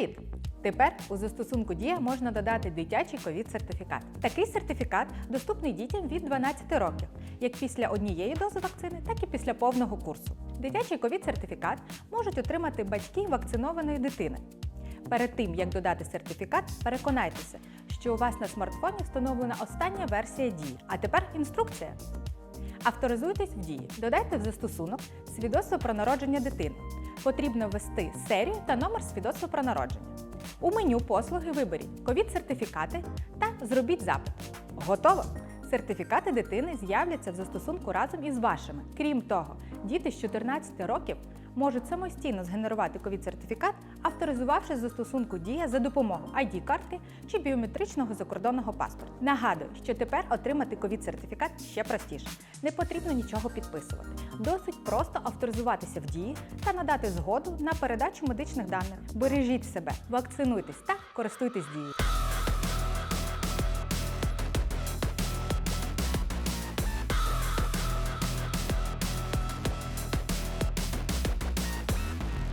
Привіт! Тепер у застосунку Дія можна додати дитячий ковід-сертифікат. Такий сертифікат доступний дітям від 12 років, як після однієї дози вакцини, так і після повного курсу. Дитячий ковід-сертифікат можуть отримати батьки вакцинованої дитини. Перед тим як додати сертифікат, переконайтеся, що у вас на смартфоні встановлена остання версія дії. А тепер інструкція. Авторизуйтесь в дії. Додайте в застосунок свідоцтво про народження дитини. Потрібно ввести серію та номер свідоцтва про народження. У меню послуги виберіть ковід-сертифікати та зробіть запит. Готово! Сертифікати дитини з'являться в застосунку разом із вашими. Крім того, діти з 14 років можуть самостійно згенерувати ковід-сертифікат, авторизувавши застосунку Дія за допомогою ID-картки чи біометричного закордонного паспорту. Нагадую, що тепер отримати ковід-сертифікат ще простіше. Не потрібно нічого підписувати. Досить просто авторизуватися в дії та надати згоду на передачу медичних даних. Бережіть себе, вакцинуйтесь та користуйтесь дією.